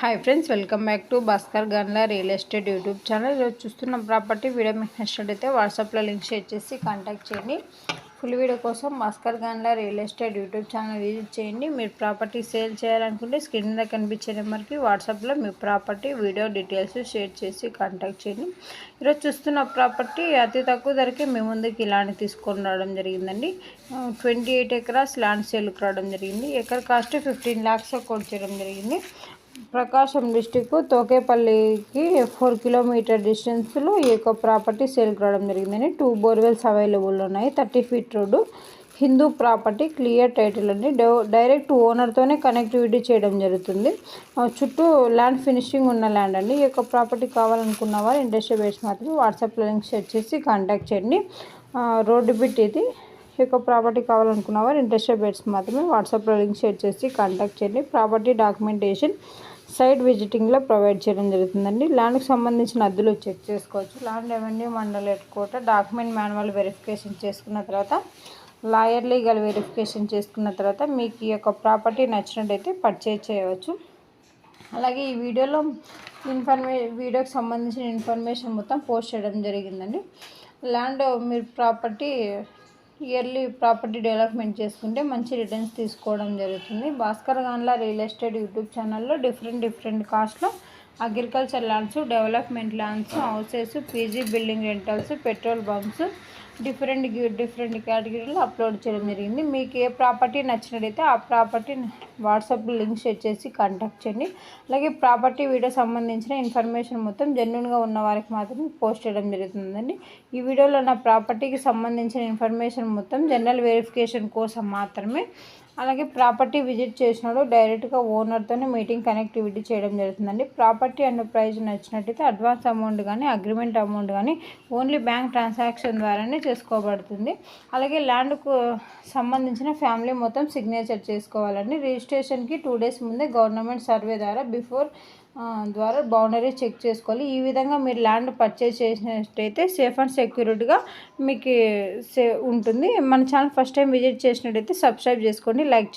Hi friends welcome back to Bhaskar Ganla real estate YouTube channel ఈరోజు చూస్తున్న property video మీకు నచ్చినట్టయితే వాట్సాప్లో లింక్ షేర్ చేసి కాంటాక్ట్ చేయండి. ఫుల్ వీడియో కోసం Bhaskar Ganla real estate YouTube channel visit చేయండి. మీరు ప్రాపర్టీ సేల్ చేయాలనుకుంటే స్క్రీన్ మీద కనిపించే నెంబర్కి వాట్సాప్లో మీ ప్రాపర్టీ వీడియో డీటెయిల్స్ షేర్ చేసి కాంటాక్ట్ చేయండి. ఈరోజు చూస్తున్న ప్రాపర్టీ అతి తక్కువ ధరకే మీ ముందుకి ఇలాంటి తీసుకొని రావడం జరిగిందండి. ట్వంటీ ఎయిట్ ఎకరాస్ ల్యాండ్ సేల్కి రావడం జరిగింది. Acre cost fifteen lakhs quote చేయడం జరిగింది. ప్రకాశం డిస్టిక్ తోకేపల్లికి ఫోర్ కిలోమీటర్ డిస్టెన్స్లో ఈ యొక్క ప్రాపర్టీ సేల్కి రావడం జరిగిందని టూ బోర్వెల్స్ అవైలబుల్ ఉన్నాయి. Thirty feet road Hindu property clear title అండి. డైరెక్ట్ ఓనర్తోనే కనెక్టివిటీ చేయడం జరుగుతుంది. చుట్టూ ల్యాండ్ ఫినిషింగ్ ఉన్న ల్యాండ్ అండి. ఈ యొక్క ప్రాపర్టీ కావాలనుకున్న వారు ఇండస్ట్రీ బేస్ మాత్రం వాట్సాప్లో లింక్ షేర్ చేసి కాంటాక్ట్ చేయండి. రోడ్డు బిట్ ఇది. యొక్క ప్రాపర్టీ కావాలనుకున్న వారు ఇంట్రెస్ట్ బేట్స్ మాత్రమే వాట్సాప్లో లింక్ షేర్ చేసి కాంటాక్ట్ చేయండి. ప్రాపర్టీ డాక్యుమెంటేషన్ సైట్ విజిటింగ్లో ప్రొవైడ్ చేయడం జరుగుతుందండి. ల్యాండ్కి సంబంధించిన అద్దెలు చెక్ చేసుకోవచ్చు. ల్యాండ్ రెవెన్యూ మండల్ హెడ్ కోట డాక్యుమెంట్ మాన్యువల్ వెరిఫికేషన్ చేసుకున్న తర్వాత లాయర్ లీగల్ వెరిఫికేషన్ చేసుకున్న తర్వాత మీకు ఈ యొక్క ప్రాపర్టీ నచ్చినట్టయితే పర్చేజ్ చేయవచ్చు. అలాగే ఈ వీడియోలో ఇన్ఫర్మే వీడియోకి సంబంధించిన ఇన్ఫర్మేషన్ మొత్తం పోస్ట్ చేయడం జరిగిందండి. ల్యాండ్ మీరు ప్రాపర్టీ ఇయర్లీ ప్రాపర్టీ డెవలప్మెంట్ చేసుకుంటే మంచి రిటర్న్స్ తీసుకోవడం జరుగుతుంది. Bhaskar Ganla real estate YouTube ఛానల్లో డిఫరెంట్ డిఫరెంట్ కాస్ట్లో agriculture lands development lands houses PG building rentals petrol bunks different different కేటగిరీలో అప్లోడ్ చేయడం జరిగింది. మీకు ఏ ప్రాపర్టీ నచ్చినట్టయితే ఆ ప్రాపర్టీ వాట్సాప్ లింక్ షేర్ చేసి కాంటాక్ట్ చేయండి. అలాగే ప్రాపర్టీ వీడియో సంబంధించిన ఇన్ఫర్మేషన్ మొత్తం జెన్యున్గా ఉన్న వారికి మాత్రమే పోస్ట్ చేయడం జరుగుతుందండి. ఈ వీడియోలో నా ప్రాపర్టీకి సంబంధించిన ఇన్ఫర్మేషన్ మొత్తం జనరల్ వెరిఫికేషన్ కోసం మాత్రమే అలాగే ప్రాపర్టీ విజిట్ చేసినప్పుడు డైరెక్ట్గా ఓనర్తోనే మీటింగ్ కనెక్టివిటీ చేయడం జరుగుతుందండి. ప్రాపర్టీ అండ్ ప్రైజ్ నచ్చినట్టయితే అడ్వాన్స్ అమౌంట్ కానీ అగ్రిమెంట్ అమౌంట్ కానీ ఓన్లీ బ్యాంక్ ట్రాన్సాక్షన్ ద్వారానే చేసుకోబడుతుంది. అలాగే ల్యాండ్కు సంబంధించిన ఫ్యామిలీ మొత్తం సిగ్నేచర్ చేసుకోవాలండి. రిజిస్ట్రేషన్కి టూ డేస్ ముందే గవర్నమెంట్ సర్వే ద్వారా బిఫోర్ ద్వారా బౌండరీ చెక్ చేసుకోవాలి. ఈ విధంగా మీరు ల్యాండ్ పర్చేస్ చేసినట్టయితే సేఫ్ అండ్ సెక్యూరిటీగా మీకు సే ఉంటుంది. మన ఛానల్ ఫస్ట్ టైం విజిట్ చేసినట్టయితే సబ్స్క్రైబ్ చేసుకోండి లైక్ చేయండి